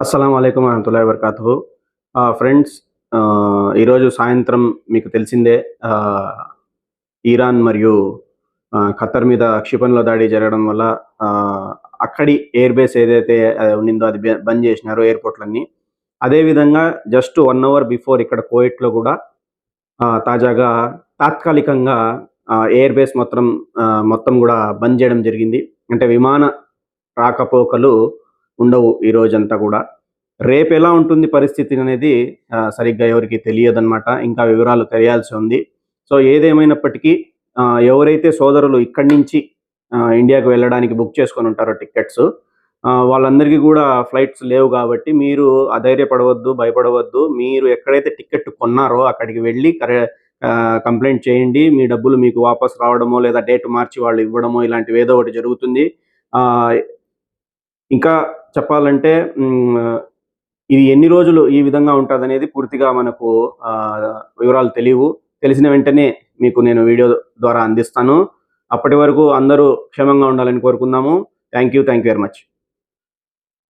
అస్సలం అయికం వరహతుల్లా వబర్కాతు ఫ్రెండ్స్ ఈరోజు సాయంత్రం మీకు తెలిసిందే ఇరాన్ మరియు ఖతర్ మీద క్షిపణిలో దాడి జరగడం వల్ల అక్కడి ఎయిర్ బేస్ ఏదైతే ఆ, ఉండిందో అది బంద్ చేసినారు ఎయిర్పోర్ట్లన్నీ. అదేవిధంగా జస్ట్ వన్ అవర్ బిఫోర్ ఇక్కడ కోయిట్లో కూడా తాజాగా తాత్కాలికంగా ఎయిర్ బేస్ మొత్తం మొత్తం కూడా బంద్ చేయడం జరిగింది. అంటే విమాన రాకపోకలు ఉండవు ఈ రోజంతా కూడా. రేపు ఎలా ఉంటుంది పరిస్థితి అనేది సరిగ్గా ఎవరికి తెలియదన్నమాట. ఇంకా వివరాలు తెలియాల్సి ఉంది. సో ఏదేమైనప్పటికీ ఎవరైతే సోదరులు ఇక్కడి నుంచి ఇండియాకు వెళ్ళడానికి బుక్ చేసుకొని ఉంటారో టికెట్స్ వాళ్ళందరికీ కూడా ఫ్లైట్స్ లేవు కాబట్టి మీరు అధైర్యపడవద్దు భయపడవద్దు. మీరు ఎక్కడైతే టికెట్ కొన్నారో అక్కడికి వెళ్ళి కరె కంప్లైంట్ చేయండి. మీ డబ్బులు మీకు వాపస్ రావడమో లేదా డేట్ మార్చి వాళ్ళు ఇవ్వడమో ఇలాంటివి ఏదో ఒకటి జరుగుతుంది. ఇంకా చెప్పాలంటే ఇది ఎన్ని రోజులు ఈ విధంగా ఉంటుంది అనేది పూర్తిగా మనకు వివరాలు తెలియవు. తెలిసిన వెంటనే మీకు నేను వీడియో ద్వారా అందిస్తాను. అప్పటి వరకు అందరూ క్షేమంగా ఉండాలని కోరుకుందాము. Thank you thank you very much.